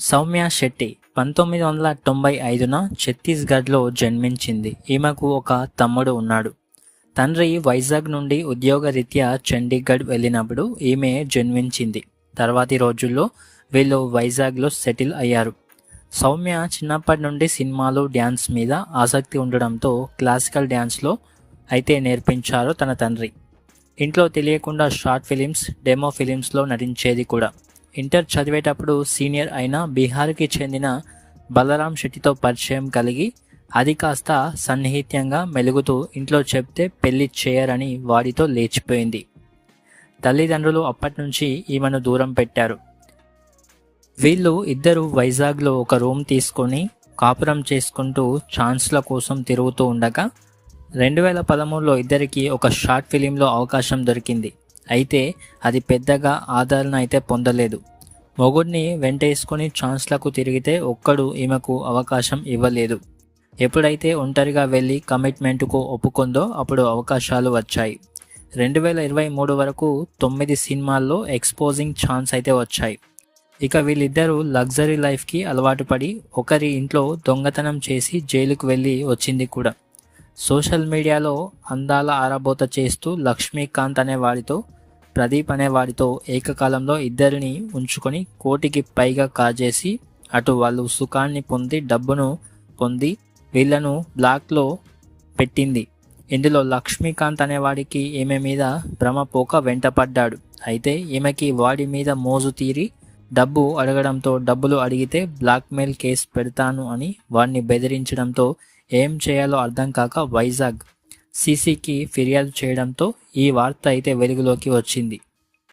సౌమ్య శెట్టి పంతొమ్మిది వందల తొంభై ఐదున ఛత్తీస్గఢ్లో జన్మించింది. ఈమెకు ఒక తమ్ముడు ఉన్నాడు. తండ్రి వైజాగ్ నుండి ఉద్యోగరీత్యా చండీగఢ్ వెళ్ళినప్పుడు ఈమె జన్మించింది. తర్వాతి రోజుల్లో వీళ్ళు వైజాగ్లో సెటిల్ అయ్యారు. సౌమ్య చిన్నప్పటి నుండి సినిమాలు డ్యాన్స్ మీద ఆసక్తి ఉండడంతో క్లాసికల్ డ్యాన్స్లో అయితే నేర్పించారు తన తండ్రి. ఇంట్లో తెలియకుండా షార్ట్ ఫిలిమ్స్ డెమో ఫిలిమ్స్లో నటించేది కూడా. ఇంటర్ చదివేటప్పుడు సీనియర్ అయిన బీహార్కి చెందిన బలరాం శెట్టితో పరిచయం కలిగి అది కాస్త సన్నిహిత్యంగా మెలుగుతూ ఇంట్లో చెప్తే పెళ్ళి చేయరని వాడితో లేచిపోయింది. తల్లిదండ్రులు అప్పటి నుంచి ఈమెను దూరం పెట్టారు. వీళ్ళు ఇద్దరు వైజాగ్లో ఒక రూమ్ తీసుకొని కాపురం చేసుకుంటూ ఛాన్స్ల కోసం తిరుగుతూ ఉండగా రెండు వేల పదమూడులో ఇద్దరికి ఒక షార్ట్ ఫిలింలో అవకాశం దొరికింది. అయితే అది పెద్దగా ఆదరణ అయితే పొందలేదు. మొగుడిని వెంటేసుకొని ఛాన్స్లకు తిరిగితే ఒక్కడు ఈమెకు అవకాశం ఇవ్వలేదు. ఎప్పుడైతే ఒంటరిగా వెళ్ళి కమిట్మెంట్కు ఒప్పుకుందో అప్పుడు అవకాశాలు వచ్చాయి. రెండు వేల ఇరవై మూడు వరకు తొమ్మిది సినిమాల్లో ఎక్స్పోజింగ్ ఛాన్స్ అయితే వచ్చాయి. ఇక వీళ్ళిద్దరూ లగ్జరీ లైఫ్కి అలవాటు పడి ఒకరి ఇంట్లో దొంగతనం చేసి జైలుకు వెళ్ళి వచ్చింది కూడా. సోషల్ మీడియాలో అందాల ఆరబోత చేస్తూ లక్ష్మీకాంత్ అనే వాడితో ప్రదీప్ అనే వాడితో ఏకకాలంలో ఇద్దరిని ఉంచుకొని కోటికి పైగా కాజేసి అటు వాళ్ళు సుఖాన్ని పొంది డబ్బును పొంది వీళ్ళను బ్లాక్లో పెట్టింది. ఇందులో లక్ష్మీకాంత్ అనేవాడికి ఈమె మీద భ్రమపోక వెంటపడ్డాడు. అయితే ఈమెకి వాడి మీద మోజు తీరి డబ్బు అడగడంతో డబ్బులు అడిగితే బ్లాక్మెయిల్ కేసు పెడతాను అని వాడిని బెదిరించడంతో ఏం చేయాలో అర్థం కాక వైజాగ్ సీసీకి ఫిర్యాదు చేయడంతో ఈ వార్త అయితే వెలుగులోకి వచ్చింది.